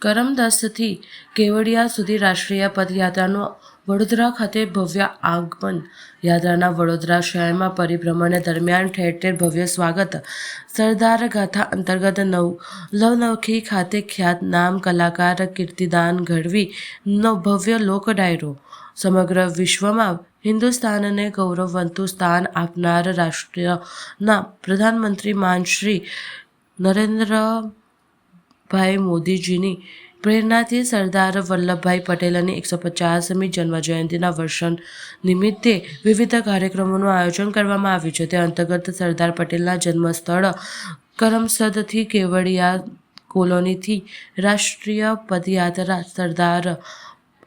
કરમદસથી કેવડિયા સુધી રાષ્ટ્રીય પદયાત્રાનું વડોદરા ખાતે ભવ્ય આગમન. યાત્રાના વડોદરા શહેરમાં પરિભ્રમણ દરમિયાન ઠેર ઠેર ભવ્ય સ્વાગત. સરદાર ગાથા અંતર્ગત નવ લવનવખી ખાતે ખ્યાત નામ કલાકાર કીર્તિદાન ગઢવીનો ભવ્ય લોક ડાયરો. સમગ્ર વિશ્વમાં હિન્દુસ્તાનને ગૌરવવંતું સ્થાન આપનાર રાષ્ટ્રના પ્રધાનમંત્રી માન શ્રી નરેન્દ્ર ભાઈ મોદીજીની પ્રેરણાથી સરદાર વલ્લભભાઈ પટેલની એકસો પચાસમી જન્મજયંતિના વર્ષ નિમિત્તે વિવિધ કાર્યક્રમોનું આયોજન કરવામાં આવ્યું છે. તે અંતર્ગત સરદાર પટેલના જન્મસ્થળ કરમસદથી કેવડિયા કોલોનીથી રાષ્ટ્રીય પદયાત્રા સરદાર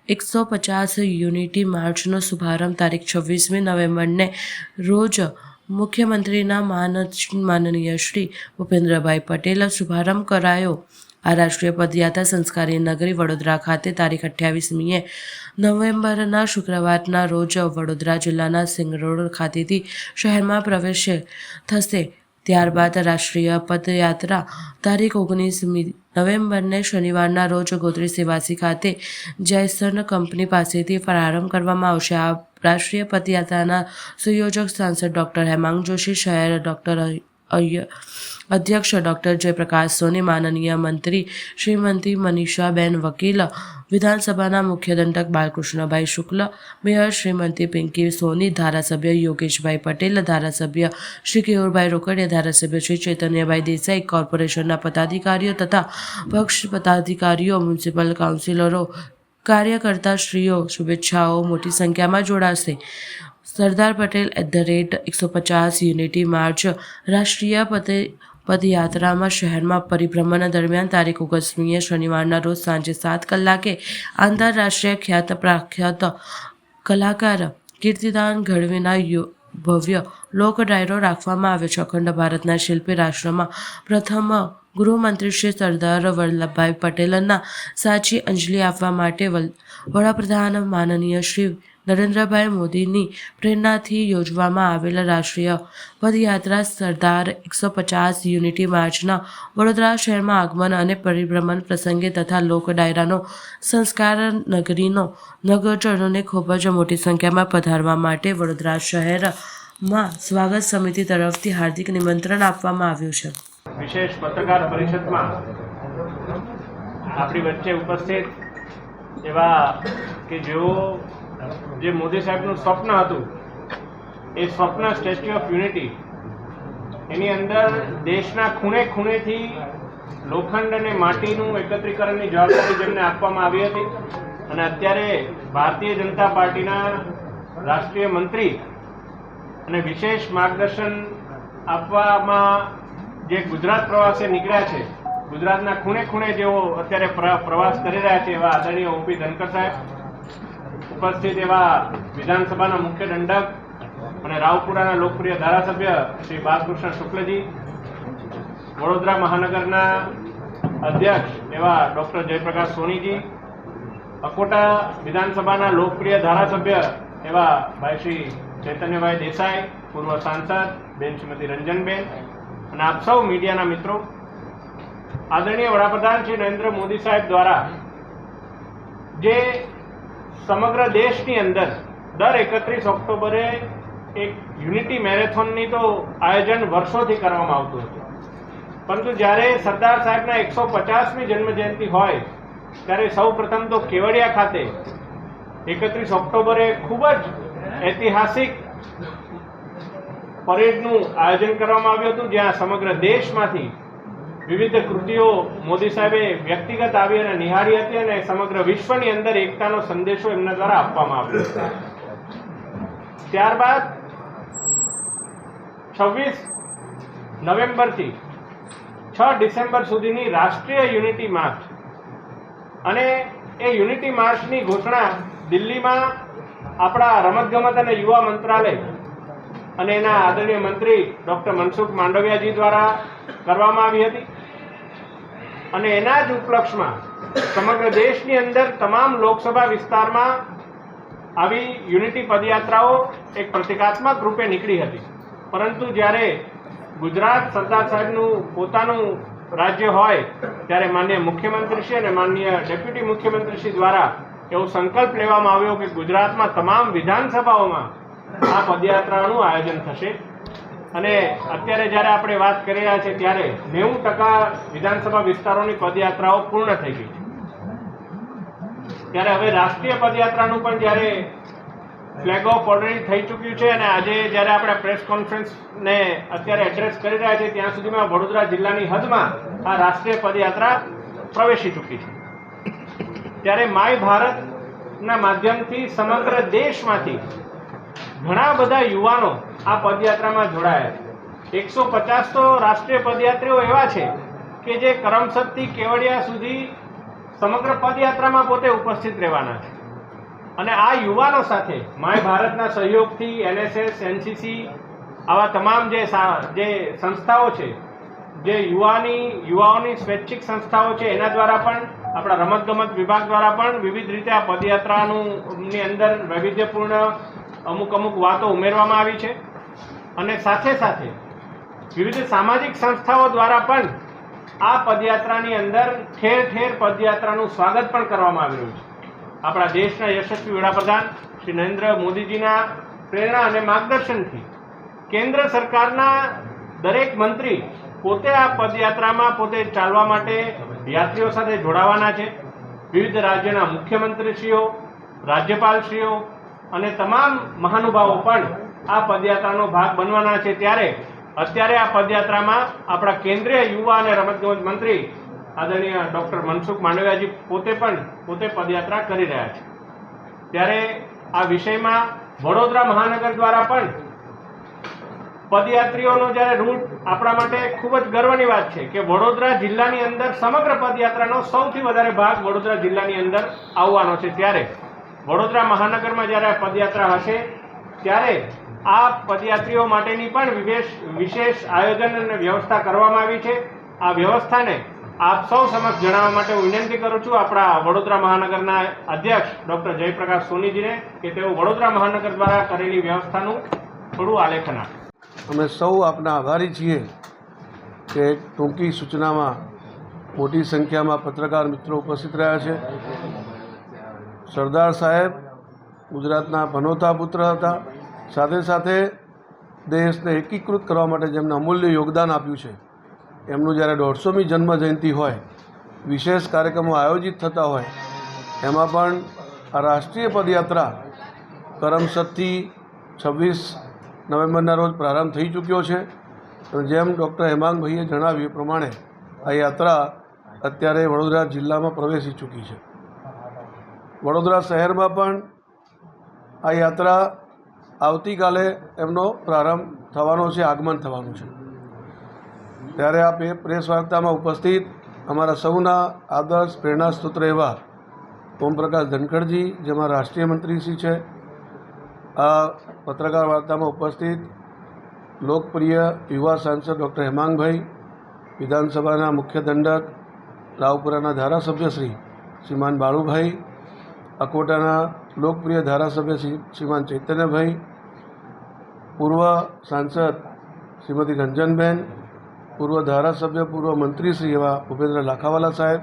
એકસો પચાસ યુનિટી માર્ચનો શુભારંભ તારીખ છવ્વીસમી નવેમ્બરને રોજ મુખ્યમંત્રીના માન માનનીય શ્રી ભૂપેન્દ્રભાઈ પટેલ શુભારંભ કરાયો. આ રાષ્ટ્રીય પદયાત્રા સંસ્કારી નગરી વડોદરા ખાતે તારીખ અઠ્યાવીસમીએ નવેમ્બરના શુક્રવારના રોજ વડોદરા જિલ્લાના સિંગરોડ ખાતેથી શહેરમાં પ્રવેશ થશે. ત્યારબાદ રાષ્ટ્રીય પદયાત્રા તારીખ ઓગણીસમી નવેમ્બરને શનિવારના રોજ ગોત્રી સેવાસી ખાતે જયસન કંપની પાસેથી પ્રારંભ કરવામાં આવશે. આ રાષ્ટ્રીય પદયાત્રાના સુયોજક સાંસદ ડૉક્ટર હેમાંગ જોશી, શહેર ડૉક્ટર અધ્યક્ષ ડૉક્ટર જયપ્રકાશ સોની, માનનીય મંત્રી શ્રીમતી મનીષાબેન વકીલ, વિધાનસભાના મુખ્ય દંડક બાલકૃષ્ણભાઈ શુક્લ, મેયર શ્રીમતી પિંકી સોની, ધારાસભ્ય યોગેશભાઈ પટેલ, ધારાસભ્ય શ્રી કેયુરભાઈ રોકડિયા, ધારાસભ્ય શ્રી ચૈતન્યભાઈ દેસાઈ, કોર્પોરેશનના પદાધિકારીઓ તથા પક્ષ પદાધિકારીઓ, મ્યુનિસિપલ કાઉન્સિલરો કાર્યકર્તા શ્રીઓ શુભેચ્છાઓ મોટી સંખ્યામાં જોડાશે. Sardar Patel at the rate એકસો પચાસ યુનિટી માર્ચ રાષ્ટ્રીય પતે, પદયાત્રામાં શહેરમાં પરિભ્રમણ દરમિયાન તારીખ ઓગસ્ટમીએ શનિવારના રોજ સાંજે સાત કલાકે આંતરરાષ્ટ્રીય ખ્યાત પ્રખ્યાત કલાકાર કીર્તિદાન ગઢવીના ભવ્ય લોક ડાયરો રાખવામાં આવ્યો છે. અખંડ ભારતના શિલ્પી રાષ્ટ્રમાં પ્રથમ ગૃહમંત્રી શ્રી સરદાર વલ્લભભાઈ પટેલના સાચી અંજલિ આપવા માટે વડાપ્રધાન માનનીય શ્રી નરેન્દ્રભાઈ મોદીની પ્રેરણાથી યોજવામાં આવેલા રાષ્ટ્રીય પદયાત્રા સરદાર એકસો પચાસ યુનિટી માર્ચના વડોદરા શહેરમાં આગમન અને પરિભ્રમણ પ્રસંગે તથા લોક ડાયરાનો સંસ્કાર નગરીનો નગરજનોને ખૂબ જ મોટી સંખ્યામાં પધારવા માટે વડોદરા શહેરમાં સ્વાગત સમિતિ તરફથી હાર્દિક નિમંત્રણ આપવામાં આવ્યું છે. વિશેષ પત્રકાર પરિષદમાં આપણી વચ્ચે ઉપસ્થિત એવા કે જેઓ જે મોદી સાહેબનું સ્વપ્ન હતું, એ સ્વપ્ન સ્ટેચ્યુ ઓફ યુનિટી, એની અંદર દેશના ખૂણે ખૂણેથી લોખંડ અને માટીનું એકત્રીકરણની જવાબદારી જેમને આપવામાં આવી હતી અને અત્યારે ભારતીય જનતા પાર્ટીના રાષ્ટ્રીય મંત્રી અને વિશેષ માર્ગદર્શન આપવામાં જે ગુજરાત પ્રવાસે નીકળ્યા છે, ગુજરાતના ખૂણે ખૂણે જેઓ અત્યારે પ્રવાસ કરી રહ્યા છે એવા આદરણીય ઓપી ધનકર સાહેબ, ઉપસ્થિત એવા વિધાનસભાના મુખ્ય દંડક અને રાવપુરાના લોકપ્રિય ધારાસભ્ય શ્રી બાલકૃષ્ણ શુક્લજી, વડોદરા મહાનગરના અધ્યક્ષ એવા ડોક્ટર જયપ્રકાશ સોનીજી, અકોટા વિધાનસભાના લોકપ્રિય ધારાસભ્ય એવા ભાઈ શ્રી ચૈતન્યભાઈ દેસાઈ, પૂર્વ સાંસદ બેન શ્રીમતી રંજનબેન અને આપ સૌ મીડિયાના મિત્રો, આદરણીય વડાપ્રધાન શ્રી નરેન્દ્ર મોદી સાહેબ દ્વારા જે સમગ્ર દેશની અંદર દર એકત્રીસ ઓક્ટોબરે એક યુનિટી મેરેથોનની તો આયોજન વર્ષોથી કરવામાં આવતું હતું. પરંતુ જ્યારે સરદાર સાહેબના એકસો પચાસમી જન્મજયંતિ હોય, ત્યારે સૌ પ્રથમ તો કેવડિયા ખાતે એકત્રીસ ઓક્ટોબરે ખૂબ જ ઐતિહાસિક પરેડનું આયોજન કરવામાં આવ્યું હતું, જ્યાં સમગ્ર દેશમાંથી વિવિધ કૃતિઓ મોદી સાહેબે વ્યક્તિગત આવી અને નિહાળી હતી અને સમગ્ર વિશ્વની અંદર એકતાનો સંદેશો એમના દ્વારા આપવામાં આવ્યો ત્યારબાદ છવ્વીસ નવેમ્બરથી છ ડિસેમ્બર સુધીની રાષ્ટ્રીય યુનિટી માર્ચ. અને એ યુનિટી માર્ચની ઘોષણા દિલ્હીમાં આપણા રમતગમત અને યુવા મંત્રાલય અને એના આદરણીય મંત્રી ડૉક્ટર મનસુખ માંડવિયાજી દ્વારા કરવામાં આવી હતી. અને એના જ ઉપલક્ષમાં સમગ્ર દેશની અંદર તમામ લોકસભા વિસ્તારમાં આવી યુનિટી પદયાત્રાઓ એક પ્રતિકાત્મક રૂપે નીકળી હતી. પરંતુ જ્યારે ગુજરાત સરદાર સાહેબનું પોતાનું રાજ્ય હોય, ત્યારે માનનીય મુખ્યમંત્રીશ્રી અને માનનીય ડેપ્યુટી મુખ્યમંત્રીશ્રી દ્વારા એવો સંકલ્પ લેવામાં આવ્યો કે ગુજરાતમાં તમામ વિધાનસભાઓમાં આ પદયાત્રાનું આયોજન થશે. અને અત્યારે જ્યારે આપણે વાત કરી રહ્યા છીએ ત્યારે નેવું ટકા વિધાનસભા વિસ્તારોની પદયાત્રાઓ પૂર્ણ થઈ ગઈ છે. ત્યારે હવે રાષ્ટ્રીય પદયાત્રાનું પણ જ્યારે ફ્લેગ ઓફ ઓર્ડરિંગ થઈ ચૂક્યું છે અને આજે જ્યારે આપણે પ્રેસ કોન્ફરન્સને અત્યારે એડ્રેસ કરી રહ્યા છીએ, ત્યાં સુધીમાં વડોદરા જિલ્લાની હદમાં આ રાષ્ટ્રીય પદયાત્રા પ્રવેશી ચૂકી છે. ત્યારે માય ભારતના માધ્યમથી સમગ્ર દેશમાંથી ઘણા બધા યુવાનો આ પદયાત્રામાં જોડાયા એકસો પચાસ તો રાષ્ટ્રીય પદયાત્રીઓ એવા છે કે જે કરમસદથી કેવડિયા સુધી સમગ્ર પદયાત્રામાં પોતે ઉપસ્થિત રહેવાના છે. અને આ યુવાનો સાથે માય ભારતના સહયોગથી એનએસએસ, એનસીસી આવા તમામ જે જે સંસ્થાઓ છે, જે યુવાની, યુવાઓની સ્વૈચ્છિક સંસ્થાઓ છે, એના દ્વારા પણ, આપણા રમતગમત વિભાગ દ્વારા પણ વિવિધ રીતે આ પદયાત્રાનું ની અંદર વૈવિધ્યપૂર્ણ અમુક અમુક વાતો ઉમેરવામાં આવી છે. અને સાથે સાથે વિવિધ સામાજિક સંસ્થાઓ દ્વારા પણ આ પદયાત્રાની અંદર ઠેર ઠેર પદયાત્રાનું સ્વાગત પણ કરવામાં આવી રહ્યું છે. આપણા દેશના યશસ્વી વડાપ્રધાન શ્રી નરેન્દ્ર મોદીજીના પ્રેરણા અને માર્ગદર્શનથી કેન્દ્ર સરકારના દરેક મંત્રી પોતે આ પદયાત્રામાં પોતે ચાલવા માટે યાત્રીઓ સાથે જોડાવાના છે. વિવિધ રાજ્યના મુખ્યમંત્રીશ્રીઓ, રાજ્યપાલશ્રીઓ અને તમામ મહાનુભાવો પણ આ પદયાત્રાનો ભાગ બનવાના છે. ત્યારે અત્યારે આ પદયાત્રામાં આપણા કેન્દ્રીય યુવા અને રમતગમત મંત્રી આદરણીય ડૉક્ટર મનસુખ માંડવિયાજી પોતે પણ પોતે પદયાત્રા કરી રહ્યા છે. ત્યારે આ વિષયમાં વડોદરા મહાનગર દ્વારા પણ પદયાત્રીઓનો જ્યારે રૂટ આપણા માટે ખૂબ જ ગર્વની વાત છે કે વડોદરા જિલ્લાની અંદર સમગ્ર પદયાત્રાનો સૌથી વધારે ભાગ વડોદરા જિલ્લાની અંદર આવવાનો છે. ત્યારે વડોદરા મહાનગરમાં જ્યારે આ પદયાત્રા હશે, ત્યારે આ પદયાત્રીઓ માટેની પણ વિશેષ આયોજન અને વ્યવસ્થા કરવામાં આવી છે. આ વ્યવસ્થાને આપ સૌ સમક્ષ જણાવવા માટે હું વિનંતી કરું છું આપણા વડોદરા મહાનગરના અધ્યક્ષ ડૉક્ટર જયપ્રકાશ સોનીજીને કે તેઓ વડોદરા મહાનગર દ્વારા કરેલી વ્યવસ્થાનું થોડું આલેખન અમે સૌ આપના આભારી છીએ કે ટૂંકી સૂચનામાં મોટી સંખ્યામાં પત્રકાર મિત્રો ઉપસ્થિત રહ્યા છે. સરદાર સાહેબ ગુજરાતના ભનોતા પુત્ર હતા. સાથે સાથે દેશને એકીકૃત કરવા માટે જેમને અમૂલ્ય યોગદાન આપ્યું છે, એમનું જ્યારે દોઢસોમી જન્મ જયંતિ હોય, વિશેષ કાર્યક્રમો આયોજિત થતા હોય, એમાં પણ આ રાષ્ટ્રીય પદયાત્રા કરમસદથી છવ્વીસ નવેમ્બરના રોજ પ્રારંભ થઈ ચૂક્યો છે. જેમ ડૉક્ટર હેમાંગભાઈએ જણાવ્યું પ્રમાણે આ યાત્રા અત્યારે વડોદરા જિલ્લામાં પ્રવેશી ચૂકી છે. વડોદરા શહેરમાં પણ આ યાત્રા આવતીકાલે એમનો પ્રારંભ થવાનો છે, આગમન થવાનું છે. ત્યારે આ પ્રેસ વાર્તામાં ઉપસ્થિત અમારા સૌના આદર્શ પ્રેરણા સ્ત્રોત એવા ઓમપ્રકાશ ધનખડજી, જેમાં રાષ્ટ્રીય મંત્રીશ્રી છે, આ પત્રકાર વાર્તામાં ઉપસ્થિત લોકપ્રિય યુવા સાંસદ ડૉક્ટર હેમાંગભાઈ, વિધાનસભાના મુખ્ય દંડક, રાવપુરાના ધારાસભ્ય શ્રી શ્રીમાન બાળુભાઈ અકોટાના લોકપ્રિય ધારાસભ્ય શ્રી શ્રીમાન ચૈતન્યભાઈ, પૂર્વ સાંસદ શ્રીમતી રંજનબેન પૂર્વ ધારાસભ્ય, પૂર્વ મંત્રી શ્રી એવા ભૂપેન્દ્ર લાખાવાલા સાહેબ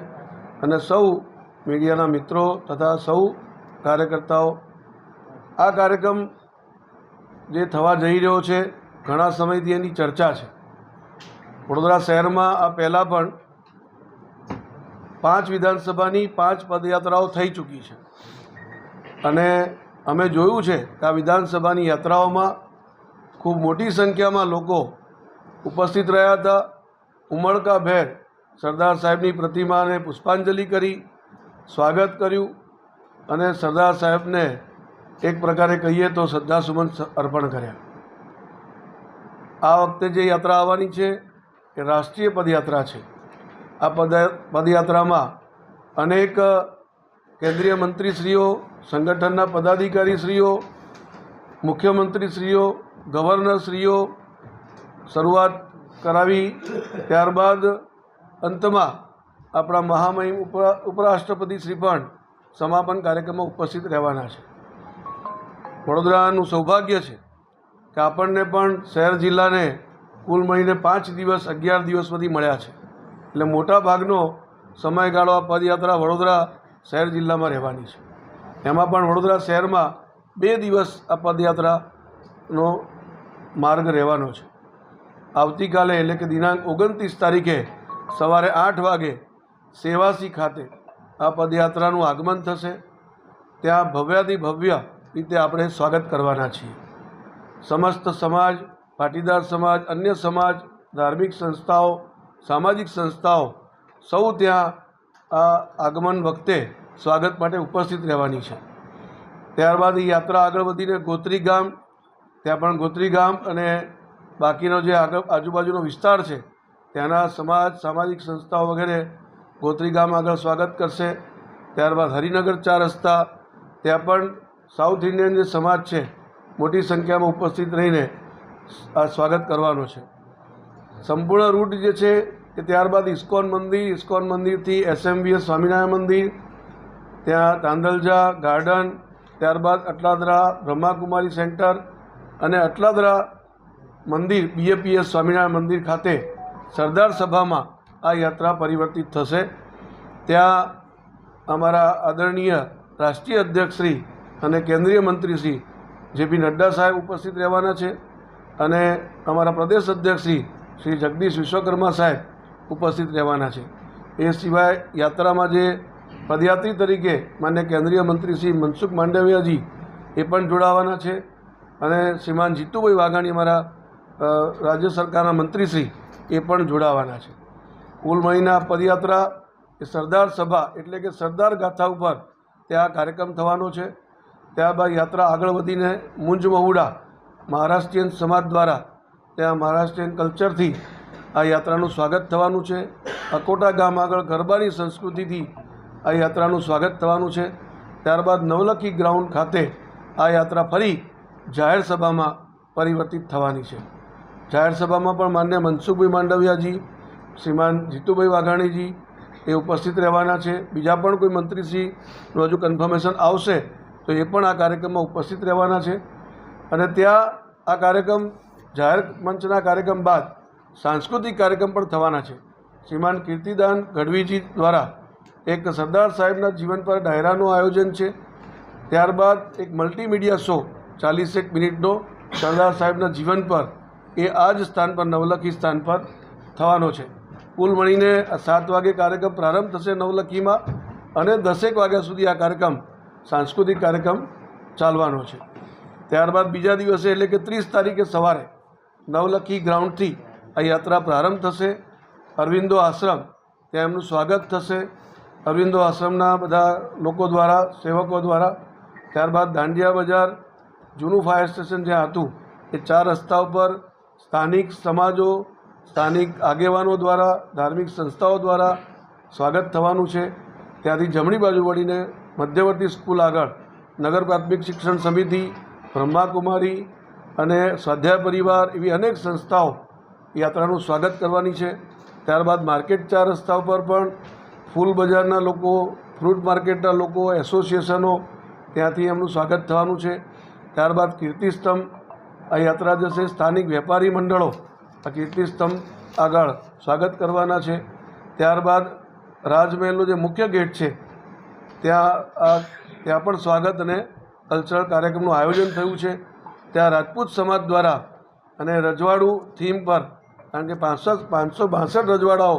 અને સૌ મીડિયાના મિત્રો તથા સૌ કાર્યકર્તાઓ. આ કાર્યક્રમ જે થવા જઈ રહ્યો છે, ઘણા સમયથી એની ચર્ચા છે. વડોદરા શહેરમાં આ પહેલાં પણ પાંચ વિધાનસભાની પાંચ પદયાત્રાઓ થઈ ચૂકી છે. અને અમે જોયું છે કે આ વિધાનસભાની યાત્રાઓમાં ખૂબ મોટી સંખ્યામાં લોકો ઉપસ્થિત રહ્યા હતા. ઉમળકાભેર સરદાર સાહેબની પ્રતિમાને પુષ્પાંજલિ કરી, સ્વાગત કર્યું અને સરદાર સાહેબને એક પ્રકારે કહીએ તો શ્રદ્ધાસુમન અર્પણ કર્યા. આ વખતે જે યાત્રા આવવાની છે એ રાષ્ટ્રીય પદયાત્રા છે. આ પદ પદયાત્રામાં અનેક કેન્દ્રીય મંત્રીશ્રીઓ, સંગઠનના પદાધિકારીશ્રીઓ, મુખ્યમંત્રીશ્રીઓ, ગવર્નરશ્રીઓ શરૂઆત કરાવી. ત્યારબાદ અંતમાં આપણા મહામહિમ ઉપ ઉપરાષ્ટ્રપતિ શ્રી પણ સમાપન કાર્યક્રમમાં ઉપસ્થિત રહેવાના છે. વડોદરાનું સૌભાગ્ય છે કે આપણને પણ શહેર જિલ્લાને કુલ મળીને પાંચ દિવસ, અગિયાર દિવસ સુધી મળ્યા છે. એટલે મોટા ભાગનો સમયગાળો આ પદયાત્રા વડોદરા શહેર જિલ્લામાં રહેવાની છે. એમાં પણ વડોદરા શહેરમાં બે દિવસ આ પદયાત્રાનો માર્ગ રહેવાનો છે. આવતીકાલે એટલે કે દિનાંક ઓગણત્રીસ તારીખે સવારે આઠ વાગે સેવાસી ખાતે આ પદયાત્રાનું આગમન થશે. ત્યાં ભવ્યાથી ભવ્ય રીતે આપણે સ્વાગત કરવાના છીએ. સમસ્ત સમાજ, પાટીદાર સમાજ, અન્ય સમાજ, ધાર્મિક સંસ્થાઓ સામાજિક સંસ્થાઓ સૌ ત્યાં આ આગમન વખતે સ્વાગત માટે ઉપસ્થિત રહેવાની છે. ત્યારબાદ યાત્રા આગળ વધીને ગોત્રી ગામ, ત્યાં પણ ગોત્રી ગામ અને બાકીનો જે આગળ આજુબાજુનો વિસ્તાર છે, ત્યાંના સમાજ, સામાજિક સંસ્થાઓ વગેરે ગોત્રી ગામ આગળ સ્વાગત કરશે. ત્યારબાદ હરિનગર ચાર રસ્તા, ત્યાં પણ સાઉથ ઇન્ડિયન જે સમાજ છે, મોટી સંખ્યામાં ઉપસ્થિત રહીને આ સ્વાગત કરવાનો છે. સંપૂર્ણ રૂટ જે છે એ ત્યારબાદ ઇસ્કોન મંદિર, ઇસ્કોન મંદિરથી એસએમવીએસ સ્વામિનારાયણ મંદિર, ત્યાં તાંદલજા ગાર્ડન, ત્યારબાદ અટલાદરા બ્રહ્માકુમારી સેન્ટર અને અટલાદરા મંદિર, બીએપીએસ સ્વામિનારાયણ મંદિર ખાતે સરદાર સભામાં આ યાત્રા પરિવર્તિત થશે. ત્યાં અમારા આદરણીય રાષ્ટ્રીય અધ્યક્ષશ્રી અને કેન્દ્રીય મંત્રી શ્રી જેપી નડ્ડા સાહેબ ઉપસ્થિત રહેવાના છે અને અમારા પ્રદેશ અધ્યક્ષ શ્રી જગદીશ વિશ્વકર્મા સાહેબ ઉપસ્થિત રહેવાના છે. એ સિવાય યાત્રામાં જે પદયાત્રી તરીકે માન્ય કેન્દ્રીય મંત્રી શ્રી મનસુખ માંડવિયાજી એ પણ જોડાવાના છે અને શ્રીમાન જીતુભાઈ વાઘાણી અમારા રાજ્ય સરકારના મંત્રીશ્રી એ પણ જોડાવાના છે. કુલ મહિના પદયાત્રા એ સરદાર સભા એટલે કે સરદાર ગાથા ઉપર ત્યાં કાર્યક્રમ થવાનો છે. ત્યારબાદ યાત્રા આગળ વધીને મુંજ મહુડા મહારાષ્ટ્રીયન સમાજ દ્વારા ત્યાં મહારાષ્ટ્રીયન કલ્ચરથી આ યાત્રાનું સ્વાગત થવાનું છે. અકોટા ગામ આગળ ગરબાની સંસ્કૃતિથી આ યાત્રાનું સ્વાગત થવાનું છે. ત્યારબાદ નવલખી ગ્રાઉન્ડ ખાતે આ યાત્રા ફરી જાહેર સભામાં પરિવર્તિત થવાની છે. જાહેર સભામાં પણ માન્ય મનસુખભાઈ માંડવિયાજી, શ્રીમાન જીતુભાઈ વાઘાણીજી એ ઉપસ્થિત રહેવાના છે. બીજા પણ કોઈ મંત્રીશ્રીનું હજુ કન્ફર્મેશન આવશે તો એ પણ આ કાર્યક્રમમાં ઉપસ્થિત રહેવાના છે. અને ત્યાં આ કાર્યક્રમ જાહેર મંચના કાર્યક્રમ બાદ સાંસ્કૃતિક કાર્યક્રમ પણ થવાના છે. શ્રીમાન કીર્તિદાન ગઢવીજી દ્વારા એક સરદાર સાહેબના જીવન પર ડાયરાનું આયોજન છે. ત્યારબાદ એક મલ્ટીમીડિયા શો ચાલીસેક મિનિટનો સરદાર સાહેબના જીવન પર એ આ જ સ્થાન પર નવલખી સ્થાન પર થવાનો છે. કુલ મળીને સાત વાગે કાર્યક્રમ પ્રારંભ થશે નવલખીમાં અને દસેક વાગ્યા સુધી આ કાર્યક્રમ, સાંસ્કૃતિક કાર્યક્રમ ચાલવાનો છે. ત્યારબાદ બીજા દિવસે એટલે કે ત્રીસ તારીખે સવારે નવલખી ગ્રાઉન્ડથી આ યાત્રા પ્રારંભ થશે. અરવિંદો આશ્રમ ત્યાં એમનું સ્વાગત થશે. અરવિંદો આશ્રમના બધા લોકો દ્વારા, સેવકો દ્વારા. ત્યારબાદ દાંડિયા બજાર, જૂનું ફાયર સ્ટેશન જ્યાં હતું, એ ચાર રસ્તા ઉપર સ્થાનિક સમાજો, સ્થાનિક આગેવાનો દ્વારા, ધાર્મિક સંસ્થાઓ દ્વારા સ્વાગત થવાનું છે. ત્યાંથી જમણી બાજુ વળીને મધ્યવર્તી સ્કૂલ આગળ નગર પ્રાથમિક શિક્ષણ સમિતિ, બ્રહ્માકુમારી અને સ્વાધ્યાય પરિવાર એવી અનેક સંસ્થાઓ યાત્રાનું સ્વાગત કરવાની છે. ત્યારબાદ માર્કેટ ચાર રસ્તા ઉપર પણ ફૂલ બજારના લોકો, ફ્રૂટ માર્કેટના લોકો, એસોસિએશનો ત્યાંથી એમનું સ્વાગત થવાનું છે. ત્યારબાદ કીર્તિસ્તંભ, આ યાત્રા જશે સ્થાનિક વેપારી મંડળો, આ કીર્તિસ્તંભ આગળ સ્વાગત કરવાના છે. ત્યારબાદ રાજમહેલનો જે મુખ્ય ગેટ છે, ત્યાં આ, ત્યાં પણ સ્વાગત અને કલ્ચરલ કાર્યક્રમનું આયોજન થયું છે. ત્યાં રાજપૂત સમાજ દ્વારા અને રજવાડું થીમ પર, કારણ કે પાંચસો પાંચસો બાસઠ રજવાડાઓ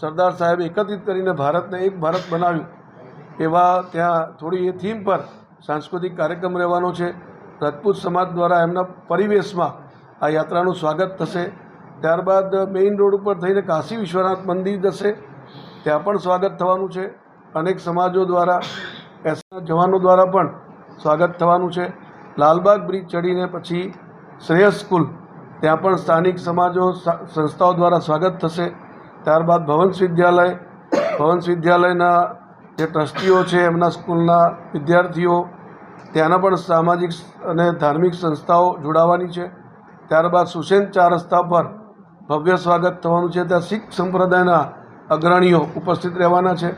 સરદાર સાહેબ એકત્રિત કરીને ભારતને એક ભારત બનાવ્યું, એવા ત્યાં થોડી એ થીમ પર સાંસ્કૃતિક કાર્યક્રમ રહેવાનો છે. રાજપૂત સમાજ દ્વારા એમના પરિવેશમાં આ યાત્રાનું સ્વાગત થશે. ત્યારબાદ મેઇન રોડ ઉપર થઈને કાશી વિશ્વનાથ મંદિર જશે. ત્યાં પણ સ્વાગત થવાનું છે. અનેક સમાજો દ્વારા, એસના જવાનો દ્વારા પણ સ્વાગત થવાનું છે. લાલબાગ બ્રિજ ચડીને પછી શ્રેયસ સ્કૂલ, ત્યાં પણ સ્થાનિક સમાજો સંસ્થાઓ દ્વારા સ્વાગત થશે. ત્યારબાદ ભવંશ વિદ્યાલય ભવંશ વિદ્યાલયના જે ટ્રસ્ટીઓ છે, એમના સ્કૂલના વિદ્યાર્થીઓ, ત્યાંના પણ સામાજિક અને ધાર્મિક સંસ્થાઓ જોડાવાની છે. ત્યારબાદ સુસેન ચાર રસ્તા પર ભવ્ય સ્વાગત થવાનું છે. ત્યાં શીખ સંપ્રદાયના અગ્રણીઓ ઉપસ્થિત રહેવાના છે.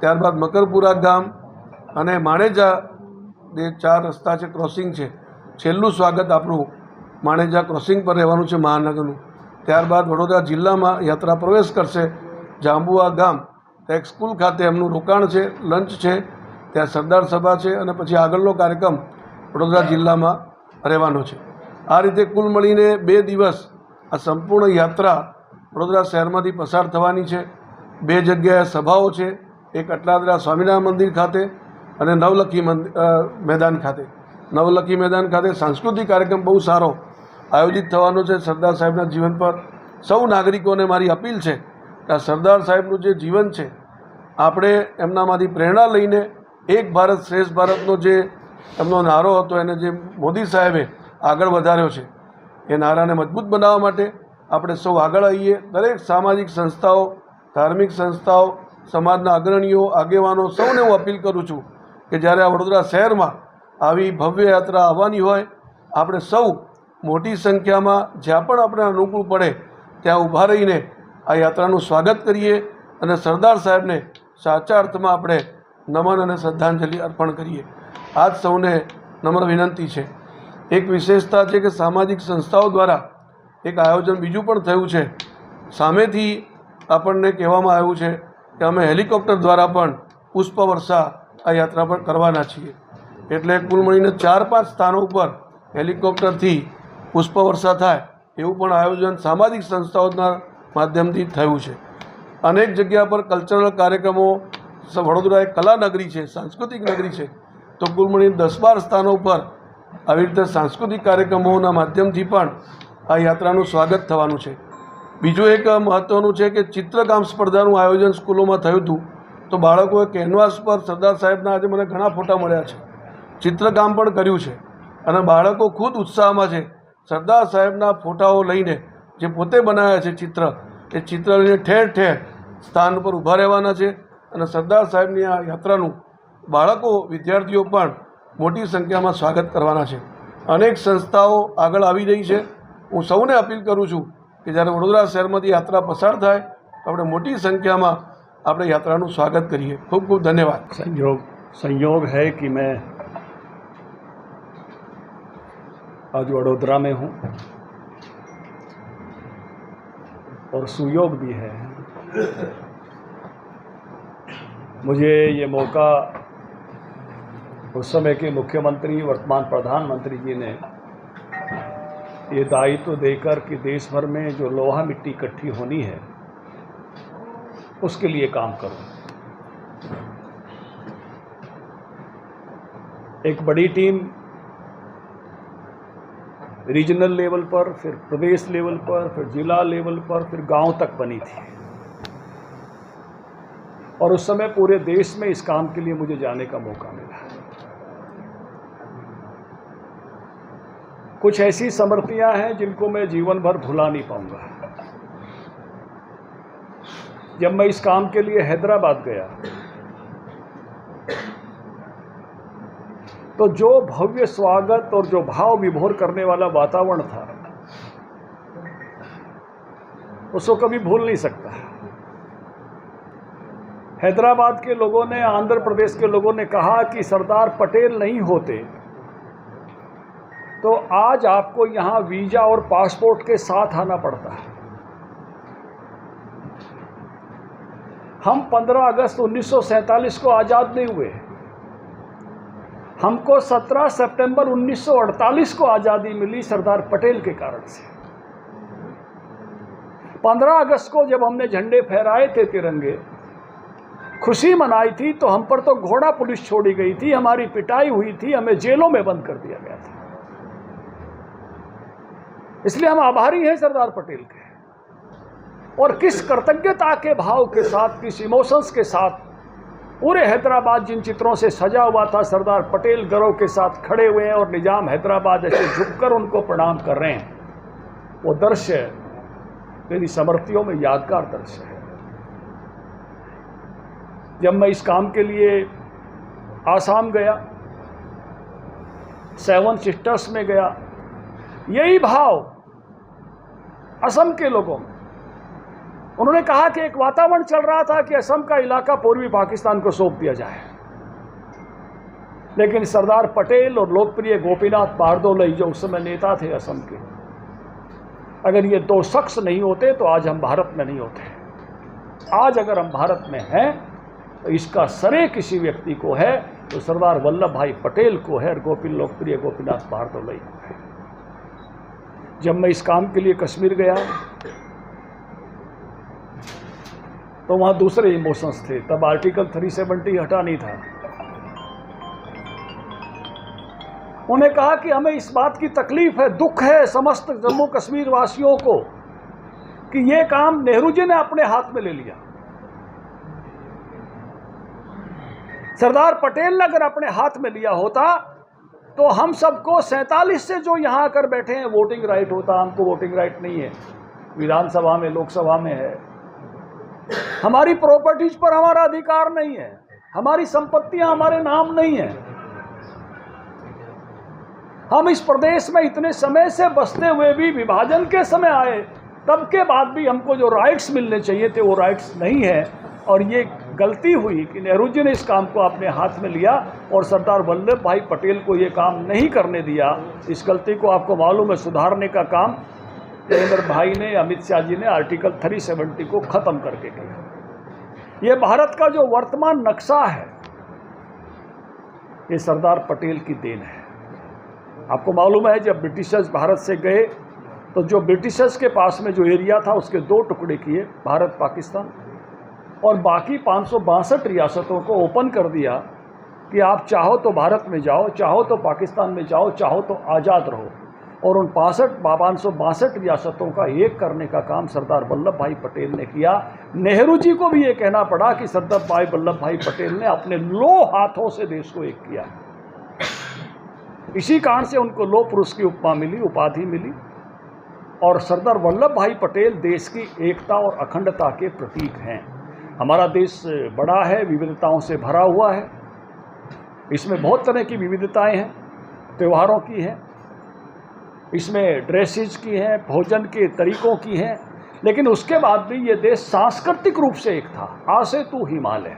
ત્યારબાદ મકરપુરા ગામ અને માણેજા જે ચાર રસ્તા છે ક્રોસિંગ છે. છેલ્લું સ્વાગત આપણું માણેજા ક્રોસિંગ પર રહેવાનું છે, મહાનગરનું. ત્યારબાદ વડોદરા જિલ્લામાં યાત્રા પ્રવેશ કરશે જાંબુઆ ગામ. ત્યાં સ્કૂલ ખાતે એમનું રોકાણ છે, લંચ છે, ત્યાં સરદાર સભા છે અને પછી આગળનો કાર્યક્રમ વડોદરા જિલ્લામાં રહેવાનો છે. આ રીતે કુલ મળીને બે દિવસ આ સંપૂર્ણ યાત્રા વડોદરા શહેરમાંથી પસાર થવાની છે. બે જગ્યાએ સભાઓ છે, એક અટલાદરા સ્વામિનારાયણ મંદિર ખાતે અને નવલખી મેદાન ખાતે. નવલખી મેદાન ખાતે સાંસ્કૃતિક કાર્યક્રમ બહુ સારો આયોજિત થવાનો છે સરદાર સાહેબના જીવન પર. સૌ નાગરિકોને મારી અપીલ છે કે આ સરદાર સાહેબનું જે જીવન છે, આપણે એમનામાંથી પ્રેરણા લઈને એક ભારત શ્રેષ્ઠ ભારતનો જે એમનો નારો હતો, એને જે મોદી સાહેબે આગળ વધાર્યો છે, એ નારાને મજબૂત બનાવવા માટે આપણે સૌ આગળ આવીએ. દરેક સામાજિક સંસ્થાઓ, ધાર્મિક સંસ્થાઓ, સમાજના અગ્રણીઓ, આગેવાનો, સૌને હું અપીલ કરું છું કે જ્યારે આ વડોદરા શહેરમાં આવી ભવ્ય યાત્રા આવવાની હોય, આપણે સૌ મોટી સંખ્યામાં જ્યાં પણ આપણે અનુકૂળ પડે, ત્યાં ઊભા રહીને આ યાત્રાનું સ્વાગત કરીએ અને સરદાર સાહેબને સાચા અર્થમાં આપણે નમન અને શ્રદ્ધાંજલિ અર્પણ કરીએ. આ જ સૌને નમ્ર વિનંતી છે. એક વિશેષતા છે કે સામાજિક સંસ્થાઓ દ્વારા એક આયોજન બીજું પણ થયું છે. સામેથી આપણને કહેવામાં આવ્યું છે કે અમે હેલિકોપ્ટર દ્વારા પણ પુષ્પવર્ષા આ યાત્રા પર કરવાના છીએ. એટલે કુલ મળીને ચાર પાંચ સ્થાનો ઉપર હેલિકોપ્ટરથી પુષ્પવર્ષા થાય એવું પણ આયોજન સામાજિક સંસ્થાઓના માધ્યમથી થયું છે. અનેક જગ્યા પર કલ્ચરલ કાર્યક્રમો વડોદરા એક કલા નગરી છે, સાંસ્કૃતિક નગરી છે. તો કુલ મળીને દસ બાર સ્થાનો પર આવી રીતે સાંસ્કૃતિક કાર્યક્રમોના માધ્યમથી પણ આ યાત્રાનું સ્વાગત થવાનું છે. બીજું એક મહત્ત્વનું છે કે ચિત્રકામ સ્પર્ધાનું આયોજન સ્કૂલોમાં થયું હતું. તો બાળકોએ કેનવાસ પર સરદાર સાહેબના આજે મને ઘણા ફોટા મળ્યા છે. ચિત્રકામ પણ કર્યું છે. અને બાળકો ખુદ ઉત્સાહમાં છે. સરદાર સાહેબના ફોટાઓ લઈને જે પોતે બનાવ્યા છે ચિત્ર, એ ચિત્ર લઈને ઠેર ઠેર સ્થાન પર ઊભા રહેવાના છે. અને સરદાર સાહેબની આ યાત્રાનું બાળકો, વિદ્યાર્થીઓ પણ મોટી સંખ્યામાં સ્વાગત કરવાના છે. અનેક સંસ્થાઓ આગળ આવી રહી છે. હું સૌને અપીલ કરું છું કે જ્યારે વડોદરા શહેરમાંથી યાત્રા પસાર થાય, તો આપણે મોટી સંખ્યામાં આપણે યાત્રાનું સ્વાગત કરીએ ખૂબ ખૂબ ધન્યવાદ संयोग संयोग है कि मैं आज वडोदरा में हूँ और सुयोग भी है मुझे ये मौका उस समय के मुख्यमंत्री वर्तमान प्रधानमंत्री जी ने ये दायित्व देकर कि देश भर में जो लोहा मिट्टी इकट्ठी होनी है उसके लिए काम करूँ। एक बड़ी टीम रीजनल लेवल पर, फिर प्रदेश लेवल पर, फिर जिला लेवल पर, फिर गाँव तक बनी थी। और उस समय पूरे देश में इस काम के लिए मुझे जाने का मौका मिला। कुछ ऐसी समृतियाँ हैं जिनको मैं जीवन भर भुला नहीं पाऊँगा। जब मैं इस काम के लिए हैदराबाद गया तो जो भव्य स्वागत और जो भाव विभोर करने वाला वातावरण था, उसको कभी भूल नहीं सकता। हैदराबाद के लोगों ने, आंध्र प्रदेश के लोगों ने कहा कि सरदार पटेल नहीं होते तो आज आपको यहाँ वीज़ा और पासपोर्ट के साथ आना पड़ता हम 15 अगस्त 1947 को आज़ाद नहीं हुए हमको 17 सितंबर 1948 को आज़ादी मिली सरदार पटेल के कारण से। 15 अगस्त को जब हमने झंडे फहराए थे तिरंगे, खुशी मनाई थी तो हम पर तो घोड़ा पुलिस छोड़ी गई थी, हमारी पिटाई हुई थी, हमें जेलों में बंद कर दिया गया था। इसलिए हम आभारी हैं सरदार पटेल के। और किस कृतज्ञता के भाव के साथ, किस इमोशंस के साथ, पूरे हैदराबाद जिन चित्रों से सजा हुआ था, सरदार पटेल गौरव के साथ खड़े हुए हैं और निज़ाम हैदराबाद ऐसे झुककर उनको प्रणाम कर रहे हैं, वो दृश्य मेरी समर्थियों में यादगार दृश्य है। जब मैं इस काम के लिए आसाम गया सेवन सिस्टर्स में गया, यही भाव असम के लोगों में उन्होंने कहा कि एक वातावरण चल रहा था कि असम का इलाका पूर्वी पाकिस्तान को सौंप दिया जाए। लेकिन सरदार पटेल और लोकप्रिय गोपीनाथ बारदोलई जो उस समय नेता थे असम के, अगर ये दो शख्स नहीं होते तो आज हम भारत में नहीं होते। आज अगर हम भारत में हैं तो इसका सरे किसी व्यक्ति को है तो सरदार वल्लभ भाई पटेल को है और गोपी, लोकप्रिय गोपीनाथ भारतोलई को है। जब मैं इस काम के लिए कश्मीर गया तो वहाँ दूसरे इमोशंस थे। तब आर्टिकल 370 हटा नहीं था। उन्हें कहा कि हमें इस बात की तकलीफ़ है, दुख है समस्त जम्मू कश्मीर वासियों को कि ये काम नेहरू जी ने अपने हाथ में ले लिया। सरदार पटेल ने अगर अपने हाथ में लिया होता तो हम सबको सैतालीस से जो यहाँ आकर बैठे हैं वोटिंग राइट होता। हमको वोटिंग राइट नहीं है। विधानसभा में, लोकसभा में है। हमारी प्रॉपर्टीज़ पर हमारा अधिकार नहीं है। हमारी संपत्तियाँ हमारे नाम नहीं है। हम इस प्रदेश में इतने समय से बसते हुए भी विभाजन के समय आए, तब के बाद भी हमको जो राइट्स मिलने चाहिए थे, वो राइट्स नहीं है। और ये गलती हुई कि नेहरू जी ने इस काम को अपने हाथ में लिया और सरदार वल्लभ भाई पटेल को ये काम नहीं करने दिया। इस गलती को आपको मालूम है, सुधारने का काम। नरेंद्र भाई ने, अमित शाह जी ने आर्टिकल 370 को ख़त्म करके किया। ये भारत का जो वर्तमान नक्शा है, ये सरदार पटेल की देन है। आपको मालूम है, जब ब्रिटिशर्स भारत से गए तो जो ब्रिटिशर्स के पास में जो एरिया था, उसके दो टुकड़े किए, भारत, पाकिस्तान। और बाकी पाँच सौ बासठ रियासतों को ओपन कर दिया कि आप चाहो तो भारत में जाओ, चाहो तो पाकिस्तान में जाओ, चाहो तो आज़ाद रहो। और उन पाँसठ पाँच सौ बासठ रियासतों का एक करने का काम सरदार वल्लभ भाई पटेल ने किया। नेहरू जी को भी ये कहना पड़ा कि सरदार भाई वल्लभ भाई पटेल ने अपने लो हाथों से देश को एक किया। इसी कारण से उनको लो पुरुष की उपमा मिली, उपाधि मिली और सरदार वल्लभ भाई पटेल देश की एकता और अखंडता के प्रतीक हैं। हमारा देश बड़ा है, विविधताओं से भरा हुआ है। इसमें बहुत तरह की विविधताएँ हैं, त्योहारों की हैं। इसमें ड्रेसेज की हैं, भोजन के तरीकों की हैं, लेकिन उसके बाद भी ये देश सांस्कृतिक रूप से एक था। आसे तू हिमालय।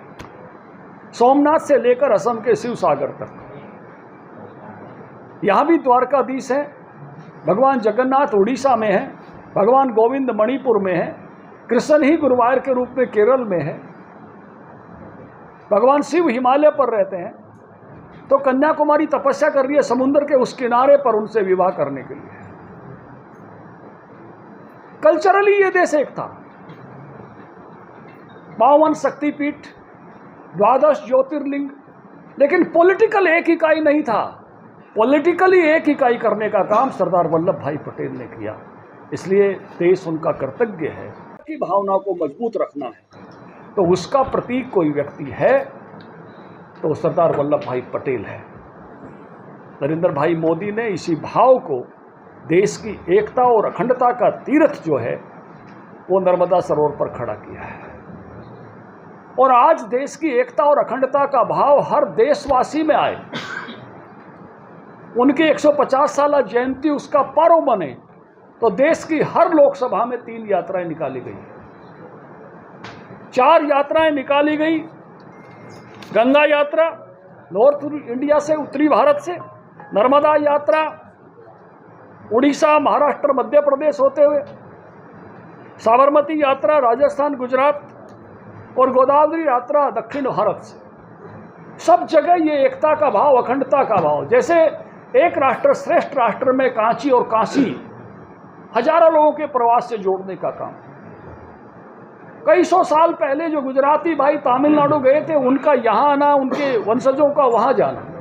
सोमनाथ से लेकर असम के शिव सागर तक। यहाँ भी द्वारकाधीश है। भगवान जगन्नाथ उड़ीसा में है। भगवान गोविंद मणिपुर में है। कृष्ण ही गुरुवार के रूप में केरल में है। भगवान शिव हिमालय पर रहते हैं। तो कन्याकुमारी तपस्या कर रही है समुद्र के उस किनारे पर उनसे विवाह करने के लिए। कल्चरली ये देश एक था। बावन शक्तिपीठ, द्वादश ज्योतिर्लिंग, लेकिन पॉलिटिकल एक इकाई नहीं था। पॉलिटिकली एक इकाई करने का काम सरदार वल्लभ भाई पटेल ने किया। इसलिए देश उनका कर्तव्य है की भावना को मज़बूत रखना है। तो उसका प्रतीक कोई व्यक्ति है तो सरदार वल्लभ भाई पटेल है। नरेंद्र भाई मोदी ने इसी भाव को देश की एकता और अखंडता का तीर्थ जो है, वो नर्मदा सरोवर पर खड़ा किया है। और आज देश की एकता और अखंडता का भाव हर देशवासी में आए। उनकी 150 साल जयंती उसका पर्व बने तो देश की हर लोकसभा में तीन यात्राएँ निकाली गई। चार यात्राएँ निकाली गई गंगा यात्रा, नॉर्थ इंडिया से उत्तरी भारत से, नर्मदा यात्रा, उड़ीसा, महाराष्ट्र, मध्य प्रदेश होते हुए, साबरमती यात्रा, राजस्थान, गुजरात और गोदावरी यात्रा दक्षिण भारत से। सब जगह ये एकता का भाव, अखंडता का भाव। जैसे एक राष्ट्र श्रेष्ठ राष्ट्र में कांची और काशी हज़ारों लोगों के प्रवास से जोड़ने का काम। कई सौ साल पहले जो गुजराती भाई तमिलनाडु गए थे, उनका यहाँ आना, उनके वंशजों का वहाँ जाना।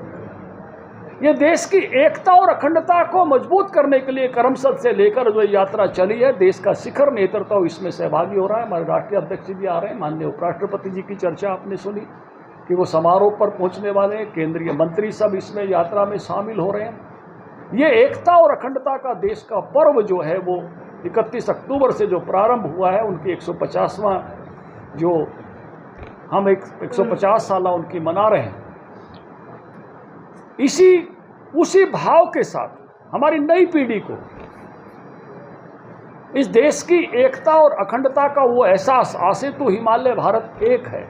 ये देश की एकता और अखंडता को मज़बूत करने के लिए करमसद से लेकर जो यात्रा चली है, देश का शिखर नेतृत्व इसमें सहभागी हो रहा है। हमारे राष्ट्रीय अध्यक्ष भी आ रहे हैं। माननीय उपराष्ट्रपति जी की चर्चा आपने सुनी कि वो समारोह पर पहुँचने वाले हैं। केंद्रीय मंत्री सब इसमें यात्रा में शामिल हो रहे हैं। ये एकता और अखंडता का देश का पर्व जो है, वो 31 अक्टूबर से जो प्रारंभ हुआ है उनकी 150वां जो हम एक 150 साल उनकी मना रहे हैं। इसी उसी भाव के साथ हमारी नई पीढ़ी को इस देश की एकता और अखंडता का वो एहसास आसे तो हिमालय भारत एक है।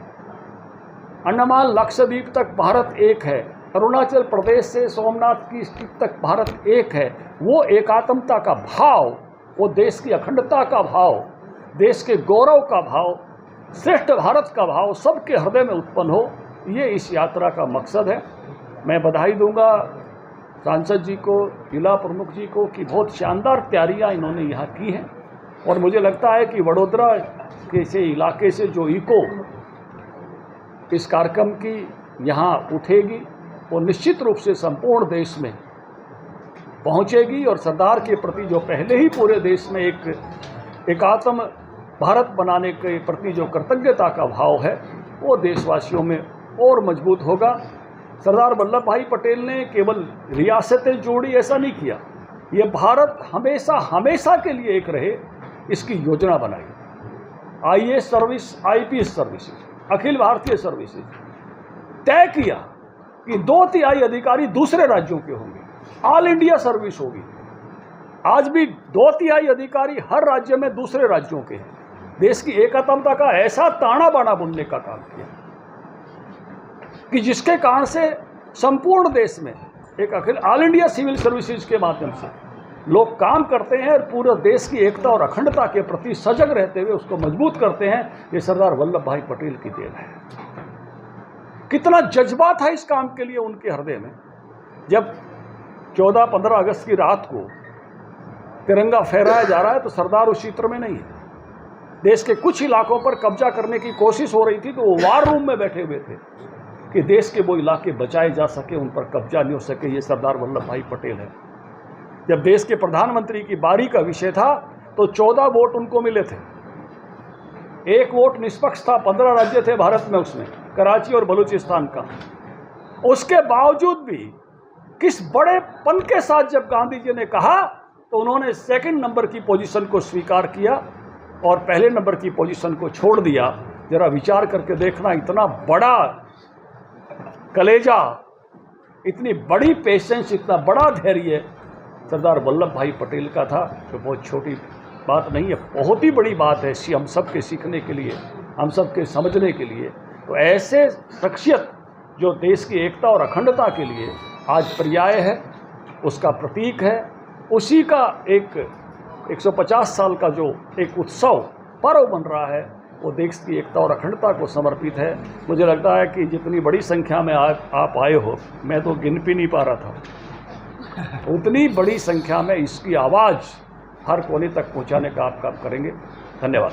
अंडमान लक्षद्वीप तक भारत एक है। अरुणाचल प्रदेश से सोमनाथ की स्थित तक भारत एक है। वो एकात्मता का भाव वो देश की अखंडता का भाव, देश के गौरव का भाव, श्रेष्ठ भारत का भाव सबके हृदय में उत्पन्न हो, ये इस यात्रा का मकसद है। मैं बधाई दूँगा सांसद जी को, जिला प्रमुख जी को कि बहुत शानदार तैयारियाँ इन्होंने यहाँ की हैं और मुझे लगता है कि वडोदरा के से इलाके से जो इको इस कार्यक्रम की यहाँ उठेगी, वो निश्चित रूप से संपूर्ण देश में पहुँचेगी और सरदार के प्रति जो पहले ही पूरे देश में एक एकात्म भारत बनाने के प्रति जो कृतज्ञता का भाव है, वो देशवासियों में और मज़बूत होगा। सरदार वल्लभ भाई पटेल ने केवल रियासतें जोड़ी, ऐसा नहीं किया। ये भारत हमेशा हमेशा के लिए एक रहे, इसकी योजना बनाई। आई सर्विस आई सर्विसेज़, अखिल भारतीय सर्विसेज़। तय किया कि दो तिहाई अधिकारी दूसरे राज्यों के होंगे। ऑल इंडिया सर्विस होगी। आज भी दो तिहाई अधिकारी हर राज्य में दूसरे राज्यों के हैं। देश की एकात्मता का ऐसा ताना बाना बुनने का काम किया। कि जिसके कारण से संपूर्ण देश में एक अखिल ऑल इंडिया सिविल सर्विसेज़ के माध्यम से लोग काम करते हैं और पूरे देश की एकता और अखंडता के प्रति सजग रहते हुए उसको मज़बूत करते हैं, ये सरदार वल्लभ भाई पटेल की देन है। कितना जज्बा था इस काम के लिए उनके हृदय में। जब 14-15 अगस्त की रात को तिरंगा फहराया जा रहा है तो सरदार उस चित्र में नहीं है। देश के कुछ इलाकों पर कब्जा करने की कोशिश हो रही थी तो वो वार रूम में बैठे हुए थे कि देश के वो इलाके बचाए जा सके, उन पर कब्जा नहीं हो सके। ये सरदार वल्लभ भाई पटेल है। जब देश के प्रधानमंत्री की बारी का विषय था तो चौदह वोट उनको मिले थे। एक वोट निष्पक्ष था, पंद्रह राज्य थे भारत में उसमें, कराची और बलूचिस्तान का। उसके बावजूद भी किस बड़े पन के साथ जब गांधी जी ने कहा तो उन्होंने सेकंड नंबर की पोजीशन को स्वीकार किया और पहले नंबर की पोजीशन को छोड़ दिया। जरा विचार करके देखना, इतना बड़ा कलेजा, इतनी बड़ी पेशेंस इतना बड़ा धैर्य सरदार वल्लभ भाई पटेल का था, जो बहुत छोटी बात नहीं है, बहुत ही बड़ी बात है सी हम सब के सीखने के लिए, हम सब के समझने के लिए। तो ऐसे शख्सियत जो देश की एकता और अखंडता के लिए आज पर्याय है, उसका प्रतीक है, उसी का एक 150 साल का जो एक उत्सव पर्व बन रहा है, वो देश की एकता और अखंडता को समर्पित है। मुझे लगता है कि जितनी बड़ी संख्या में आप आप आए हो, मैं तो गिन भी नहीं पा रहा था। उतनी बड़ी संख्या में इसकी आवाज़ हर कोने तक पहुँचाने का आप काम करेंगे। धन्यवाद।